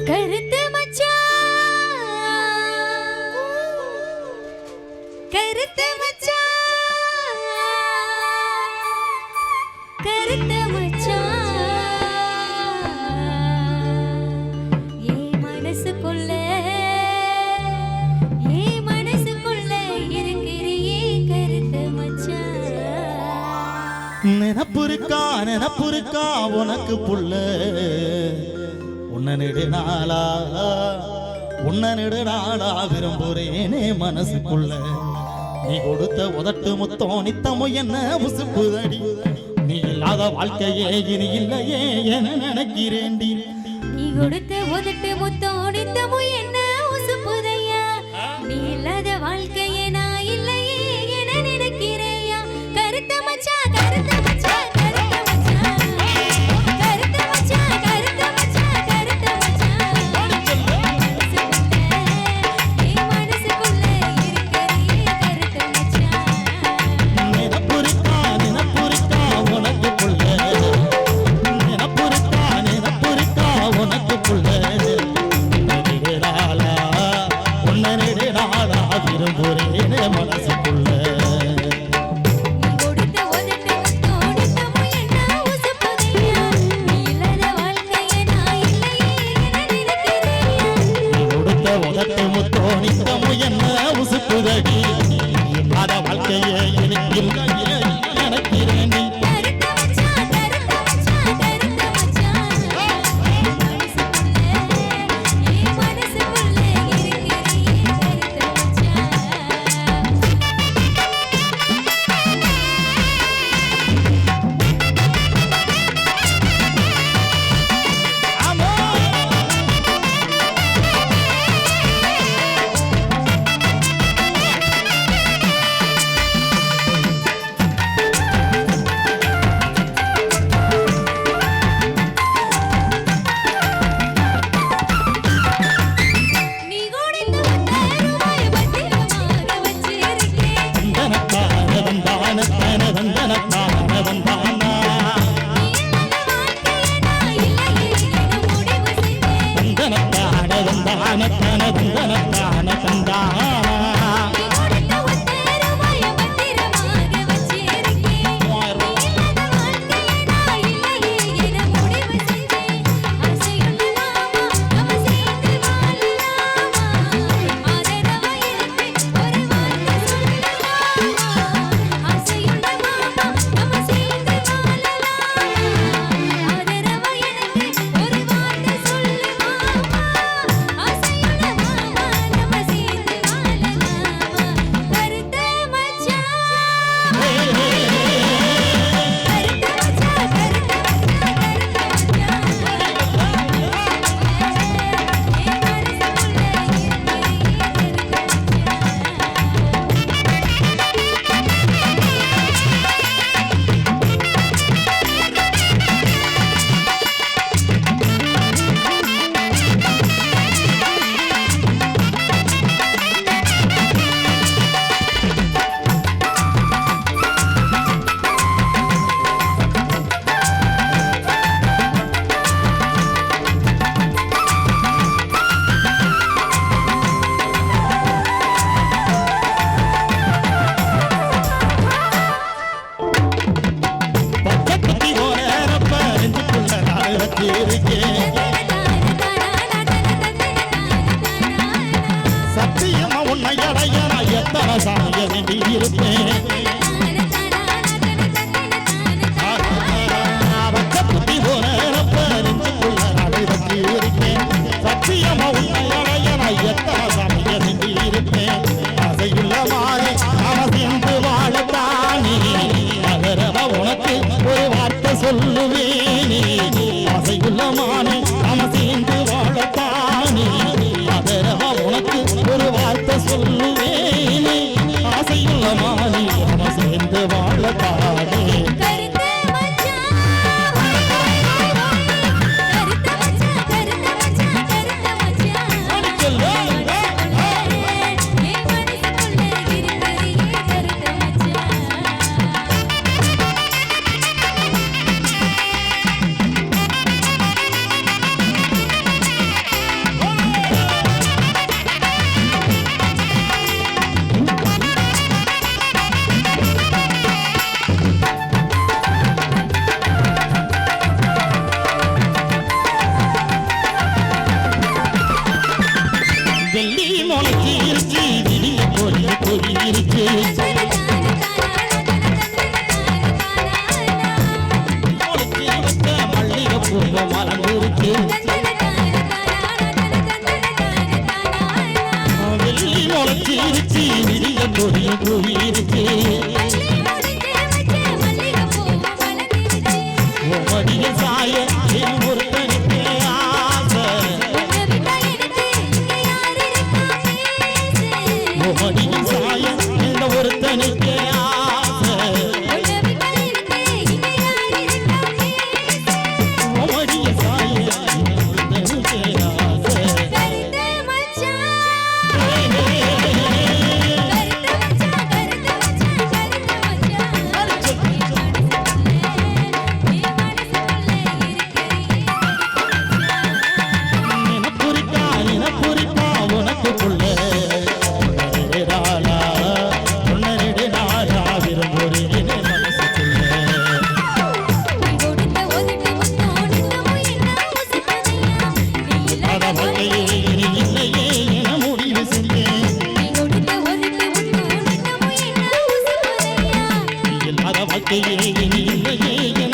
கருத்து மச்சான் கருத்து மச்சா. கருத்து மச்சான் ஏ மனசுக்குள்ள ஏ மனசுக்குள்ள இருக்கிறியே கருத்து மச்சான் நினப்புருக்கா நினப்புருக்கா உனக்கு புள்ள. உன்ன நெடுநாளா உன்ன நெடுநாளா விரும்புறேனே மனசுக்குள்ள. நீ கொடுத்த உதட்டு முத்தம் நித்தமும் என்ன உசுப்புதடி நீ இல்லாத வாழ்க்கையே இனி இல்லையே என நினைக்கிறேன் நீ கொடுத்த உதட்டு முத்தம் நித்தமும் என்ன விரும்புறேனே மனசுக்குள்ள. உதட்டு முத்தம் நித்தமும் என்ன உசுப்புதையா நான் வேண்டி இருப்பேன் பக்கத்துக்கு ஓரப்ப நெஞ்சுக்குள்ள நான் வச்சிருக்கேன் சத்தியமா உன்னை நான் எத்தனை சாமிய வேண்டி இருப்பேன் அதையுள்ள மாறி நாம வாழத்தானே. நகரவ உனக்கு ஒரு வார்த்தை சொல்லுவேனே அசையுள்ள மானே நாம வாழத்தானே. நகரவ உனக்கு ஒரு வார்த்தை சொல்லுவேனே நல்ல மாறி நம்ம சேர்ந்து வாழ திருச்சி நிறைய கொடிய கோயில் இருக்கே yeah, yeah.